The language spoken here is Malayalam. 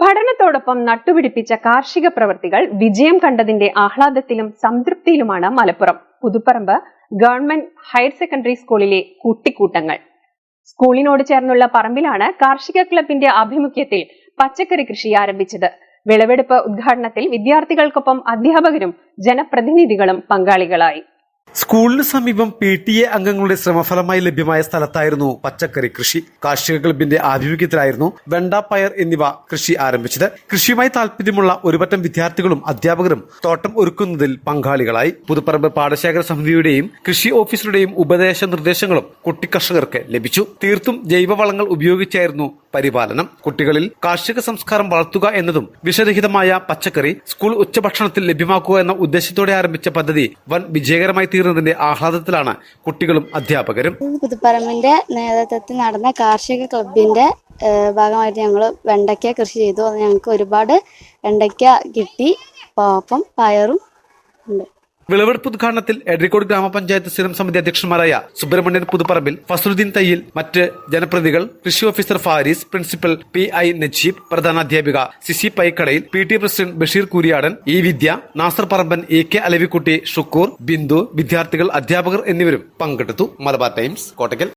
പഠനത്തോടൊപ്പം നട്ടുപിടിപ്പിച്ച കാർഷിക പ്രവൃത്തികൾ വിജയം കണ്ടതിന്റെ ആഹ്ലാദത്തിലും സംതൃപ്തിയിലുമാണ് Malappuram. Puthuparamba government higher secondary സ്കൂളിലെ കുട്ടിക്കൂട്ടങ്ങൾ. സ്കൂളിനോട് ചേർന്നുള്ള പറമ്പിലാണ് കാർഷിക ക്ലബിന്റെ ആഭിമുഖ്യത്തിൽ പച്ചക്കറി കൃഷി ആരംഭിച്ചത്. വിളവെടുപ്പ് ഉദ്ഘാടനത്തിൽ വിദ്യാർത്ഥികൾക്കൊപ്പം അധ്യാപകരും ജനപ്രതിനിധികളും പങ്കാളികളായി. സ്കൂളിന് സമീപം പി ടി എ അംഗങ്ങളുടെ ശ്രമഫലമായി ലഭ്യമായ സ്ഥലത്തായിരുന്നു പച്ചക്കറി കൃഷി. കാർഷിക ക്ലബിന്റെ ആഭിമുഖ്യത്തിലായിരുന്നു വെണ്ട പയർ എന്നിവ കൃഷി ആരംഭിച്ചത്. കൃഷിയുമായി താല്പര്യമുള്ള ഒരുപറ്റം വിദ്യാർത്ഥികളും അധ്യാപകരും തോട്ടം ഒരുക്കുന്നതിൽ പങ്കാളികളായി. പുതുപ്പറമ്പ് പാടശേഖര സമിതിയുടെയും കൃഷി ഓഫീസറുടെയും ഉപദേശ നിർദ്ദേശങ്ങളും കുട്ടിക്കർഷകർക്ക് ലഭിച്ചു. തീർത്തും ജൈവവളങ്ങൾ ഉപയോഗിച്ചായിരുന്നു പരിപാലനം കുട്ടികളിൽ കാർഷിക സംസ്കാരം വളർത്തുക എന്നതും വിഷരഹിതമായ പച്ചക്കറി സ്കൂൾ ഉച്ചഭക്ഷണത്തിൽ ലഭ്യമാക്കുക എന്ന ഉദ്ദേശത്തോടെ ആരംഭിച്ച പദ്ധതി വൻ വിജയകരമായി തീർന്നതിന്റെ ആഹ്ലാദത്തിലാണ് കുട്ടികളും അധ്യാപകരും. പുതുപ്പറമ്പിന്റെ നേതൃത്വത്തിൽ നടന്ന കാർഷിക ക്ലബിന്റെ ഭാഗമായിട്ട് ഞങ്ങൾ വെണ്ടയ്ക്ക കൃഷി ചെയ്തു. അത് ഞങ്ങൾക്ക് ഒരുപാട് വെണ്ടയ്ക്ക കിട്ടി. പാപ്പം പയറും ഉണ്ട്. വിളവെടുപ്പ് ഉദ്ഘാടനത്തിൽ എഡ്രിക്കോട് ഗ്രാമപഞ്ചായത്ത് സ്ഥിരം സമിതി അധ്യക്ഷന്മാരായ സുബ്രഹ്മണ്യൻ പുതുപ്പറമ്പിൽ ഫസലുദ്ദീൻ തയ്യിൽ മറ്റ് ജനപ്രതികൾ കൃഷി officer Faris principal P I Najeeb പ്രധാനാധ്യാപിക സിസി പൈക്കടയിൽ P T president Basheer Kuriyadan E Vidya Nasar Paramban A K Alavikutty Shukkur Bindu വിദ്യാർത്ഥികൾ അധ്യാപകർ എന്നിവരും പങ്കെടുത്തു. മലബാർ ടൈംസ് കോട്ടയ്ക്കൽ